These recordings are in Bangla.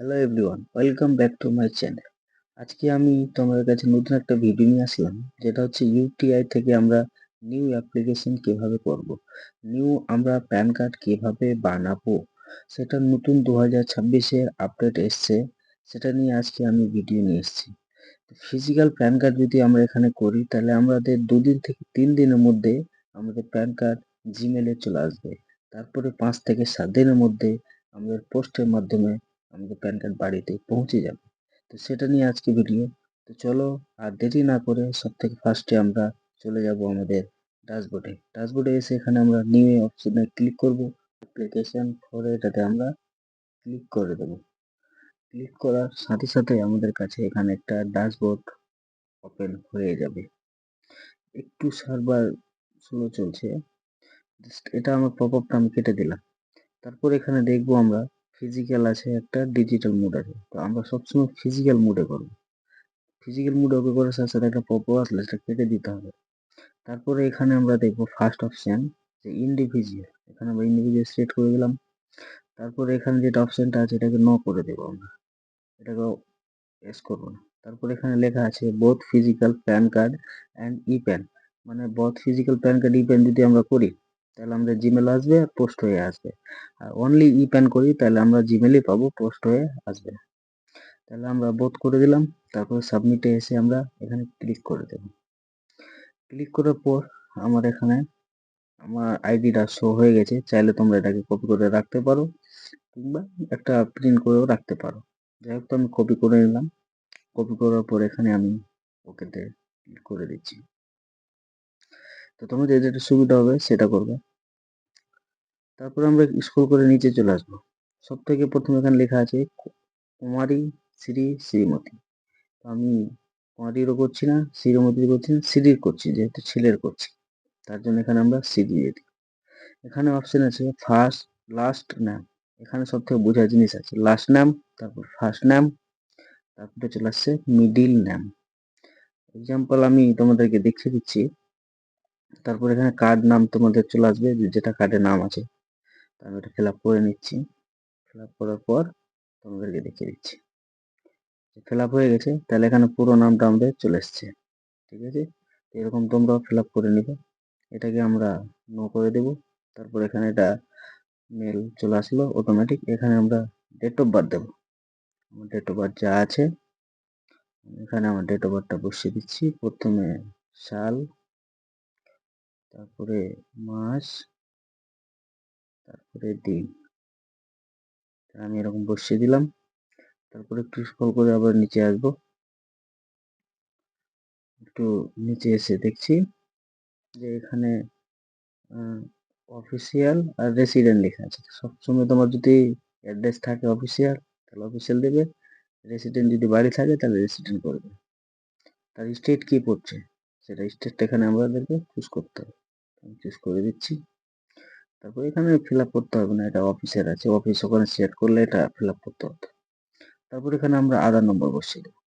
Hello everyone welcome back to my channel আজকে আমি তোমাদের কাছে নতুন একটা ভিডিও নিয়ে আসলাম, যেটা হচ্ছে ইউটিআই থেকে আমরা নিউ অ্যাপ্লিকেশন কীভাবে করব নিউ আমরা প্যান কার্ড কীভাবে বানাবো, সেটা নতুন দু হাজার ছাব্বিশের আপডেট এসছে, সেটা নিয়ে আজকে আমি ভিডিও নিয়ে এসেছি। ফিজিক্যাল প্যান কার্ড যদি আমরা এখানে করি, তাহলে আমাদের দুদিন থেকে তিন দিনের মধ্যে আমাদের প্যান কার্ড জিমেলে চলে আসবে। তারপরে পাঁচ থেকে সাত দিনের মধ্যে আমাদের পোস্টের মাধ্যমে আমাদের প্যান কার্ড বাড়িতে পৌঁছে যাবে। তো সেটা নিয়ে আজকে ভিডিও তো চলো, আর দেরি না করে সব থেকে ফার্স্টে আমরা চলে যাব আমাদের ড্যাশবোর্ডে ড্যাশবোর্ডে এসে এখানে আমরা নিউ অপশনে ক্লিক করব। অ্যাপ্লিকেশন ফরে এটাতে আমরা ক্লিক করে দেব। ক্লিক করার সাথে সাথে আমাদের কাছে এখানে একটা ড্যাশবোর্ড ওপেন হয়ে যাবে। একটু সার্ভার স্লো চলছে। জাস্ট এটা আমার পপ আপটা আমি কেটে দিলাম। তারপর এখানে দেখব আমরা ফিজিক্যাল আছে একটা ডিজিটাল মুড আছে। তো আমরা সবসময় ফিজিক্যাল মুডে করব। ফিজিক্যাল মুড ওকে করার সাথে সাথে একটা পপো আসলে সেটা কেটে দিতে হবে। তারপরে এখানে আমরা দেখব ফার্স্ট অপশান যে ইন্ডিভিজুয়াল এখানে আমরা ইন্ডিভিজুয়াল সিলেক্ট করে দিলাম। তারপরে এখানে যেটা অপশানটা আছে এটাকে ন করে দেবো আমরা। এটাকে এস করব না। তারপরে এখানে লেখা আছে both physical PAN card and e PAN মানে both physical PAN card e PAN যদি আমরা করি তাহলে আমাদের জিমেল আসবে আর পোস্ট হয়ে আসবে। আর অনলি ই প্যান করি, তাহলে আমরা জিমেলই পাবো পোস্ট হয়ে আসবে। তাহলে আমরা বোধ করে দিলাম, তারপর সাবমিটে এসে আমরা এখানে ক্লিক করে দেব। ক্লিক করার পর আমার এখানে আমার আইডিটা শো হয়ে গেছে, চাইলে তোমরা এটাকে কপি করে রাখতে পারো, কিংবা একটা প্রিন্ট করেও রাখতে পারো। যাই তো আমি কপি করে নিলাম। কপি করার পর এখানে আমি ওকেতে ক্লিক করে দিচ্ছি। তো তোমাদের যেটা সুবিধা হবে সেটা করবে। তারপর আমরা স্কুল করে নিচে চলে আসব। সব থেকে প্রথমে এখানে লেখা আছে, কুমারী শ্রী শ্রীমতী। আমি কুমারীরও করছি না শ্রীমতির করছি না, শ্রীর করছি, যেহেতু ছেলের করছি। তার জন্য এখানে আমরা শ্রী দিয়ে দিই। এখানে অপশন আছে ফার্স্ট লাস্ট নাম এখানে সব থেকে বোঝার জিনিস আছে লাস্ট নাম তারপর ফার্স্ট নাম তারপরে চলে আসছে মিডিল নাম এক্সাম্পল আমি তোমাদেরকে দেখিয়ে দিচ্ছি। তারপর এখানে কার্ড নাম তোমাদের চলে আসবে যেটা কার্ডের নাম আছে। আমি এটা ফিল করে নিচ্ছি। ফিল করার পর তোমাদেরকে দেখিয়ে দিচ্ছি। ফিল হয়ে গেছে, তাহলে এখানে পুরো নামটা আমাদের চলে এসছে। ঠিক আছে? এরকম তোমরাও ফিল করে নিবে। এটাকে আমরা নো করে দেব। তারপর এখানে এটা মেল চলে আসলো অটোমেটিক এখানে আমরা ডেট অফ বার্থ দেবো। আমার ডেট অফ বার্থ যা আছে, এখানে আমার ডেট অফ বার্থটা বসিয়ে দিচ্ছি। প্রথমে সাল তারপরে মাস তারপরে দিন আমি এরকম বসিয়ে দিলাম। তারপরে একটু স্ক্রল করে আবার নিচে আসব। একটু নিচে এসে দেখছি যে এখানে অফিসিয়াল আর রেসিডেন্ট লেখা আছে। সবসময় তোমার যদি অ্যাড্রেস থাকে অফিসিয়াল তাহলে অফিসিয়াল দেবে। রেসিডেন্ট যদি বাড়ি থাকে, তাহলে রেসিডেন্ট করবে। তার স্টেট কি পড়ছে? সেটা স্টেটটা এখানে আমাদেরকে চুজ করতে হবে। চুজ করে দিচ্ছি। তারপর এখানে ফিল আপ করতে হবে না, এটা অফিসের আছে। অফিস ওখানে সেট করলে এটা ফিল আপ করতে হতো তারপর এখানে আমরা আধার নম্বর বসিয়ে দেবো।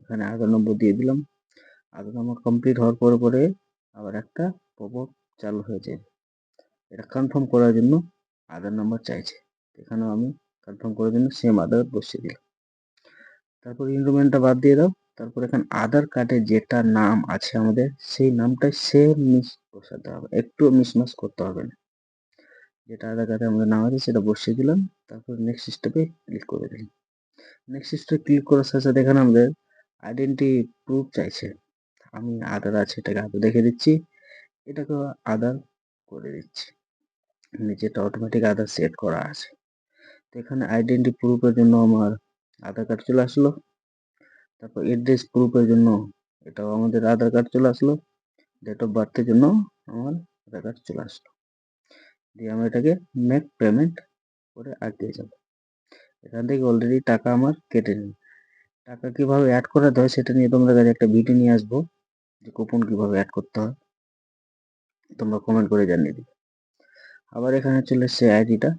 এখানে আধার নম্বর দিয়ে দিলাম। আধার নম্বর কমপ্লিট হওয়ার পরে পরে আবার একটা পপ চালু হয়ে যাবে এটা কনফার্ম করার জন্য আধার নম্বর চাইছে। এখানেও আমি কনফার্ম করার জন্য সেম আধার বসিয়ে দিলাম। তারপর ইনরোলমেন্টটা বাদ দিয়ে দাও। তারপর এখানে আধার কার্ডে যেটা নাম আছে আমাদের, সেই নামটাই সেম মিস বসাতে হবে একটু মিসমাস করতে হবে না। যেটা আধার কার্ডে আমাদের নাম আছে, সেটা বসিয়ে দিলাম, তারপর নেক্সট স্টেপে ক্লিক করে দিলাম। নেক্সট স্টেপে ক্লিক করার সাথে সাথে এখানে আমাদের আইডেন্টি প্রুফ চাইছে। আমি আধার আছে, এটাকে আধার দেখে দিচ্ছি এটাকে আধার করে দিচ্ছি। নিচেটা অটোমেটিক আধার সেট করা আছে। তো এখানে আইডেন্টি প্রুফের জন্য আমার আধার কার্ড চলে আসলো। তারপর এড্রেস প্রুফের জন্য এটাও আমাদের আধার কার্ড চলে আসলো। ডেট অফ বার্থের জন্য আমার আধার কার্ড চলে আসলো। দিয়ে আমি এটাকে মেক পেমেন্ট করে আটকে যাব। এখান থেকে অলরেডি টাকা আমার কেটে নিই টাকা কীভাবে অ্যাড করাতে হয় সেটা নিয়ে তোমরা কাছে একটা ভিডিও নিয়ে আসব যে কুপন কীভাবে অ্যাড করতে হয়। তোমরা কমেন্ট করে জানিয়ে দিবে। আবার এখানে চলে এসছে আইডিটা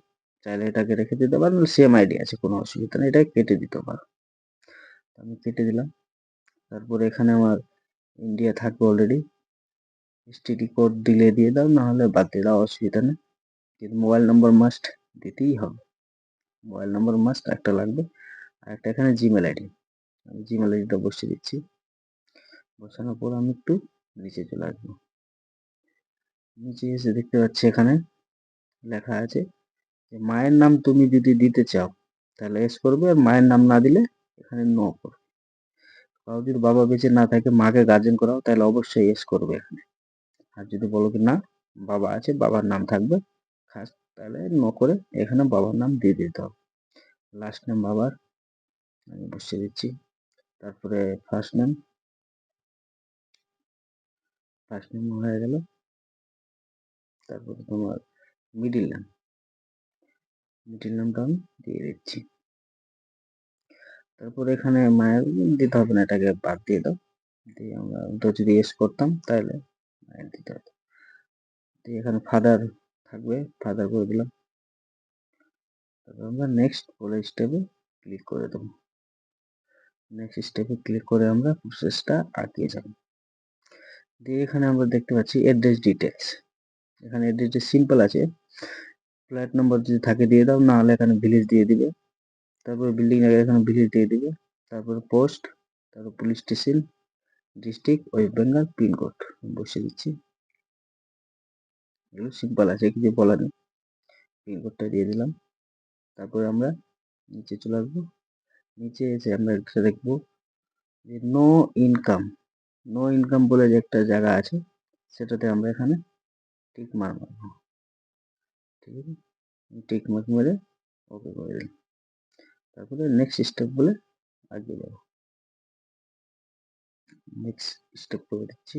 চাইলে এটাকে রেখে দিতে পারো সেম আইডি আছে, কোনো অসুবিধা নেই। এটা কেটে দিতে পারো। আমি কেটে দিলাম। তারপরে এখানে আমার ইন্ডিয়া থাকবে অলরেডি এসটিডি কোড দিলে দিয়ে দাও, না হলে বাদ দিয়ে দাও অসুবিধা নেই। কিন্তু মোবাইল নম্বর মাস্ট দিতেই হবে। মোবাইল নম্বর মাস্ট একটা লাগবে। আর একটা এখানে জিমেল আইডি আমি জিমেল আইডিটা বসিয়ে দিচ্ছি। বসানোর পর আমি একটু নিচে চলে আসব। নিচে এসে দেখতে পাচ্ছি এখানে লেখা আছে যে, মায়ের নাম তুমি যদি দিতে চাও, তাহলে এস করবে। আর মায়ের নাম না দিলে এখানে নো করবে কারও যদি বাবা বেঁচে না থাকে, মাকে গার্জেন করাও, তাহলে অবশ্যই এস করবে এখানে। আর যদি বলো কি না, বাবা আছে, বাবার নাম থাকবে, খাস, তাহলে নো করে এখানে বাবার নাম দিয়ে দিতে হবে। লাস্ট নেম বাবার, আমি বসিয়ে দিচ্ছি। তারপরে ফার্স্ট নেম ফার্স্ট নেম হয়ে গেল। তারপরে তোমার মিডিল নেম মিডিল নামটা আমি দিয়ে দিচ্ছি। তারপর এখানে মায়ের দিতে হবে না, এটাকে বাদ দিয়ে দাও। দিয়ে আমরা যদি এস করতাম তাহলে মায়ের দিতে হতো দিয়ে এখানে ফাদার থাকবে ফাদার করে দিলাম। তারপর আমরা নেক্সট পরের স্টেপে ক্লিক করে দেবো। নেক্সট স্টেপে ক্লিক করে আমরা প্রসেসটা আঁকিয়ে যাব। দিয়ে এখানে আমরা দেখতে পাচ্ছি অ্যাড্রেস ডিটেলস এখানে অ্যাড্রেসটা সিম্পল আছে ফ্ল্যাট নম্বর যদি থাকে দিয়ে দাও, না হলে এখানে ভিলেজ দিয়ে দিবে। তারপর বিল্ডিং এর এখানে ভিলেজ দিয়ে দিবে। তারপর পোস্ট তারপর police station district West Bengal pincode বসে দিচ্ছি। এগুলো সিম্পল আছে, কিছু বলার নেই। পিনকোডটা দিয়ে দিলাম। তারপরে আমরা নিচে চলে আসব। নিচে এসে আমরা একটা দেখব যে নো ইনকাম নো ইনকাম বলে যে একটা জায়গা আছে, সেটাতে আমরা এখানে টিক মার মারবো। ঠিক আছে? টিক মার্ক মেরে ওকে করে দিলাম। তারপরে নেক্সট স্টেপ বলে আগিয়ে যাব। নেক্সট স্টেপ করে দিচ্ছি।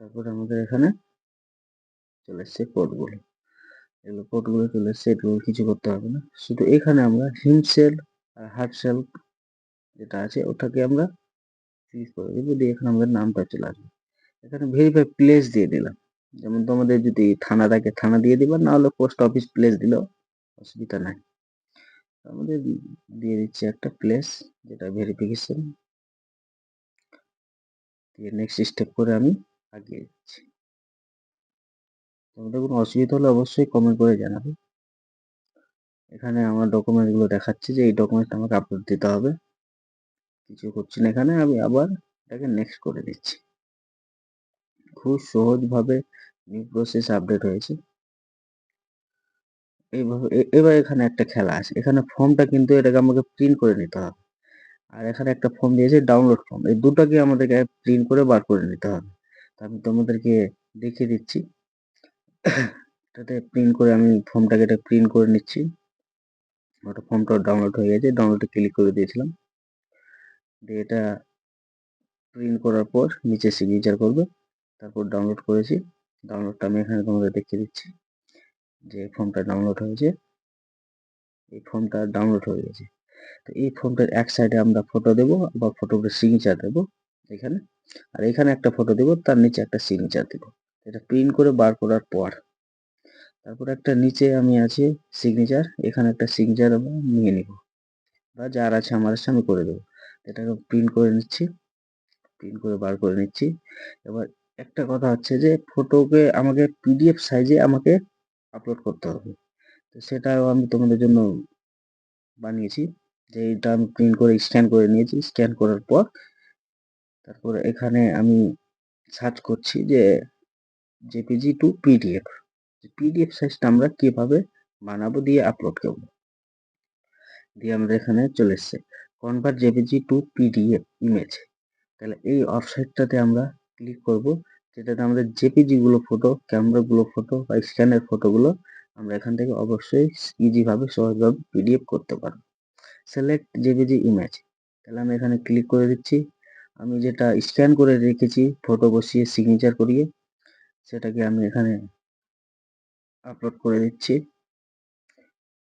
তারপরে আমাদের এখানে চলে এসছে কোডগুলো এগুলো কোডগুলো চলে এসছে, এগুলো কিছু করতে হবে না। শুধু এখানে আমরা হিমসেল আর হার্ট সেল যেটা আছে, ওটাকে আমরা ক্লিক করে দেবো। দিয়ে এখানে আমাদের নামটা চলে আসবে। এখানে ভেরিফাই প্লেস দিয়ে দিলাম। যেমন তোমাদের যদি থানা থাকে থানা দিয়ে দিবা, না হলে পোস্ট অফিস প্লেস দিলেও অসুবিধা নাই। আমাদের দিয়ে দিচ্ছি একটা প্লেস যেটা ভেরিফিকেশন দিয়ে নেক্সট স্টেপ করে আমি আগিয়ে যাচ্ছি। তোমাদের কোনো অসুবিধা হলে অবশ্যই কমেন্ট করে জানাবে। এখানে আমার ডকুমেন্টগুলো দেখাচ্ছে যে এই ডকুমেন্টটা আমাকে আপলোড দিতে হবে। কিছু করছি না এখানে, আমি আবার এটাকে নেক্সট করে দিচ্ছি। খুব সহজভাবে নিউ প্রসেস আপডেট হয়েছে। এবার এখানে একটা খেলা আছে। এখানে ফর্মটা কিন্তু এটাকে আমাকে প্রিন্ট করে নিতে হবে। আর এখানে একটা ফর্ম দিয়েছে ডাউনলোড ফর্ম এই দুটাকে আমাদেরকে প্রিন্ট করে বার করে নিতে হবে। আমি তোমাদেরকে দেখিয়ে দিচ্ছি। এটাতে প্রিন্ট করে আমি ফর্মটাকে এটা প্রিন্ট করে নিচ্ছি। ওটা ফর্মটা ডাউনলোড হয়ে গেছে। ডাউনলোডে ক্লিক করে দিয়েছিলাম। দিয়ে এটা প্রিন্ট করার পর নিচে সিগনেচার করবে। তারপর ডাউনলোড করেছি। ডাউনলোডটা আমি এখানে তোমাদের দেখিয়ে দিচ্ছি। যে ফর্মটা ডাউনলোড হয়েছে, এই ফর্মটা ডাউনলোড হয়ে গেছে। তো এই ফর্মটার এক সাইডে আমরা ফটো দেবো বা ফটোটার সিগনেচার দেবো এখানে। আর এখানে একটা ফটো দেবো, তার নিচে একটা সিগনেচার দেবো। এটা প্রিন্ট করে বার করার পর, তারপর একটা নিচে আমি আছে সিগনেচার এখানে একটা সিগনেচার আমরা নিয়ে নিব। বা যার আছে আমার আছে আমি করে দেবো। এটাকে প্রিন্ট করে নিচ্ছি প্রিন্ট করে বার করে নিচ্ছি। এবার একটা কথা হচ্ছে যে ফটোকে আমাকে পিডিএফ সাইজে আমাকে আপলোড করতে হবে। তো সেটাও আমি তোমাদের জন্য বানিয়েছি। যে এটা আমি প্রিন্ট করে স্ক্যান করে নিয়েছি। স্ক্যান করার পর তারপর এখানে আমি সার্চ করছি যে জেপিজি টু পিডিএফ পিডিএফ সাইজটা আমরা কীভাবে বানাবো দিয়ে আপলোড করব। দিয়ে আমাদের এখানে চলে এসছে। Convert JPG to PDF image তাহলে এই ওয়েবসাইটটাতে আমরা ক্লিক করব। যেটাতে আমাদের জেপিজি গুলো ফটো ক্যামেরা গুলো ফটো বা স্ক্যানের ফটোগুলো আমরা এখান থেকে অবশ্যই ইজিভাবে সহজভাবে পিডিএফ করতে পারব। সিলেক্ট জেপিজি ইমেজ তাহলে আমি এখানে ক্লিক করে দিচ্ছি। আমি যেটা স্ক্যান করে রেখেছি ফটো বসিয়ে সিগনেচার করিয়ে, সেটাকে আমি এখানে আপলোড করে দিচ্ছি।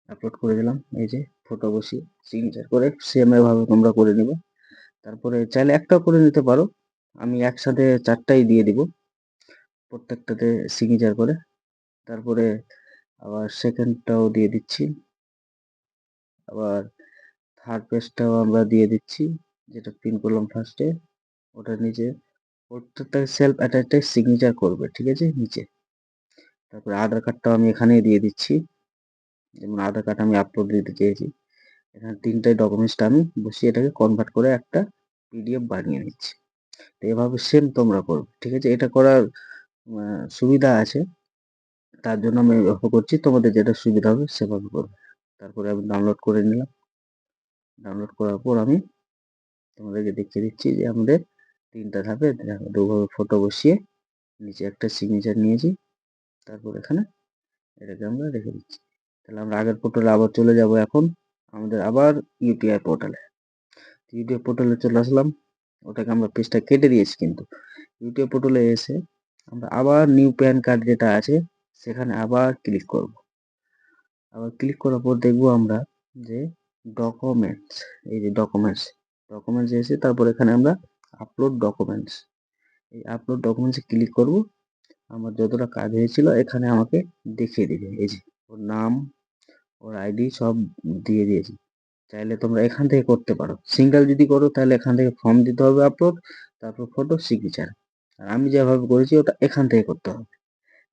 আপলোড করে দিলাম, এই যে ফটো বসিয়ে সিগনেচার করে সেম এভাবে তোমরা করে নিবে। তারপরে চাইলে একটাও করে নিতে পারো। আমি একসাথে চারটাই দিয়ে দিব। প্রত্যেকটাতে সিগনেচার করে। তারপরে আবার সেকেন্ডটাও দিয়ে দিচ্ছি। আবার থার্ড পেজটাও আমরা দিয়ে দিচ্ছি, যেটা পিন করলাম ফার্স্টে ওটার নিচে প্রত্যেকটা সেলফ অ্যাটাচটাই সিগনেচার করবে, ঠিক আছে? নিচে। তারপরে আধার কার্ডটাও আমি এখানেই দিয়ে দিচ্ছি। যেমন আধার কার্ড আমি আপলোড দিতে চেয়েছি। এখানে তিনটাই ডকুমেন্টসটা আমি বসিয়ে এটাকে কনভার্ট করে একটা পিডিএফ বানিয়ে নিচ্ছি। তো এভাবে সেম তোমরা করবে, ঠিক আছে? এটা করার আহ, সুবিধা আছে। তার জন্য আমি এভাবে করছি তোমাদের যেটা সুবিধা হবে সেভাবে করবে। তারপরে আমি ডাউনলোড করে নিলাম। ডাউনলোড করার পর আমি তোমাদেরকে দেখিয়ে দিচ্ছি যে আমাদের তিনটা ধাপে দুভাবে ফটো বসিয়ে নিচে একটা সিগনেচার নিয়েছি। তারপর এখানে এটাকে আমরা রেখে দিচ্ছি। তাহলে আমরা আগের পোর্টালে আবার চলে যাব এখন আমাদের আবার ইউটিআই পোর্টালে ইউটিআই পোর্টালে চলে আসলাম। ওটাকে আমরা পেজটা কেটে দিয়েছি কিন্তু। ইউটিআই পোর্টালে এসে আমরা আবার নিউ প্যান কার্ড যেটা আছে, সেখানে আবার ক্লিক করব। আবার ক্লিক করার পর দেখব আমরা যে ডকুমেন্টস এই যে ডকুমেন্টস ডকুমেন্টস এসে তারপর এখানে আমরা আপলোড ডকুমেন্টস এই আপলোড ডকুমেন্টসে ক্লিক করব। আমার যতটা কাজ হয়েছিল এখানে আমাকে দেখিয়ে দিবে। এই যে ওর নাম, ওর আইডি সব দিয়ে দিয়েছি। চাইলে তোমরা এখান থেকে করতে পারো। সিঙ্গেল যদি করো তাহলে এখান থেকে ফর্ম দিতে হবে আপলোড তারপর ফটো সিগনেচার আর আমি যেভাবে করেছি ওটা এখান থেকে করতে হবে।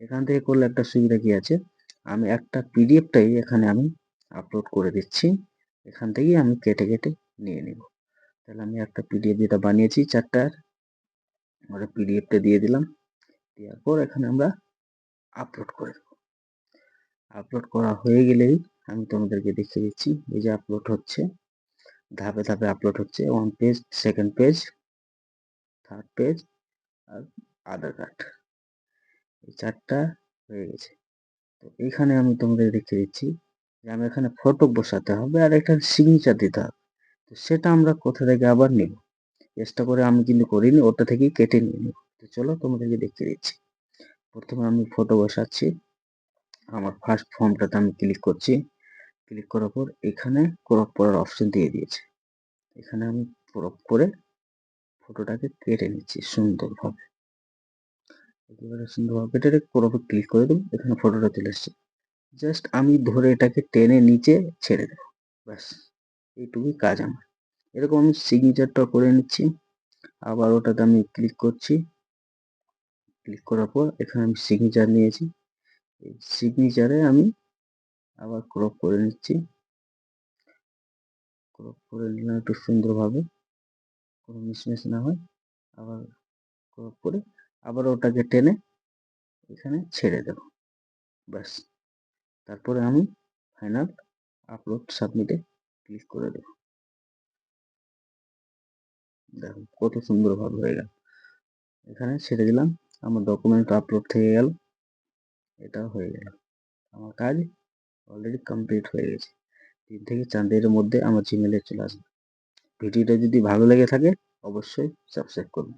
এখান থেকে করলে একটা সুবিধা কি আছে? আমি একটা পিডিএফটাই এখানে আমি আপলোড করে দিচ্ছি। এখান থেকেই আমি কেটে কেটে নিয়ে নিব। তাহলে আমি একটা পিডিএফ যেটা বানিয়েছি চারটার, ওটা পিডিএফটা দিয়ে দিলাম। দেওয়ার পর এখানে আমরা আপলোড করে দেব। আপলোড করা হয়ে গেলেই আমি তোমাদেরকে দেখিয়ে দিচ্ছি। এই যে আপলোড হচ্ছে, ধাপে ধাপে আপলোড হচ্ছে। One page second page third page আর আধার কার্ড এই চারটা হয়ে গেছে। তো এখানে আমি তোমাদের দেখিয়ে দিচ্ছি যে আমি এখানে ফটো বসাতে হবে আর এখানে সিগনেচার দিতে হবে। তো সেটা আমরা কোথা থেকে আবার নেব? চেষ্টা করে আমি কিন্তু করিনি, ওটা থেকেই কেটে নিয়ে নেব। তো চলো তোমাদেরকে দেখিয়ে দিচ্ছি। প্রথমে আমি ফটো বসাচ্ছি। আমার ফার্স্ট ফর্মটাতে আমি ক্লিক করছি। ক্লিক করার পর এখানে ক্রপ করার অপশন দিয়ে দিয়েছে। এখানে আমি ক্রপ করে ফটোটাকে কেটে নিচ্ছি সুন্দরভাবে। একেবারে সুন্দরভাবে কেটে ক্রপে ক্লিক করে দেবো, এখানে ফটোটা চলে এসছে। জাস্ট আমি ধরে এটাকে টেনে নিচে ছেড়ে দেবো, ব্যাস, এইটুকুই কাজ আমার। এরকম আমি সিগনেচারটা করে নিচ্ছি, আবার ওটাতে আমি ক্লিক করছি। ক্লিক করার পর এখানে আমি সিগনেচার নিয়েছি। এই সিগনেচারে আমি আবার ক্রপ করে নিচ্ছি। ক্রপ করে নিলাম একটু সুন্দরভাবে। কোনো মিসম্যাচ না হয়, আবার করে আবার ওটাকে টেনে এখানে ছেড়ে দেব। ব্যাস। তারপরে আমি ফাইনাল আপলোড সাবমিটে ক্লিক করে দেব। দেখো কত সুন্দরভাবে হয়ে গেল। এখানে ছেড়ে দিলাম, আমার ডকুমেন্ট আপলোড থেকে গেল, এটা হয়ে গেল। আমার কাজ অলরেডি কমপ্লিট হয়ে গেছে। তিন থেকে চার দিনের মধ্যে আমার জিমেলে চলে আসবে। ভিডিওটা যদি ভালো লেগে থাকে অবশ্যই সাবস্ক্রাইব করুন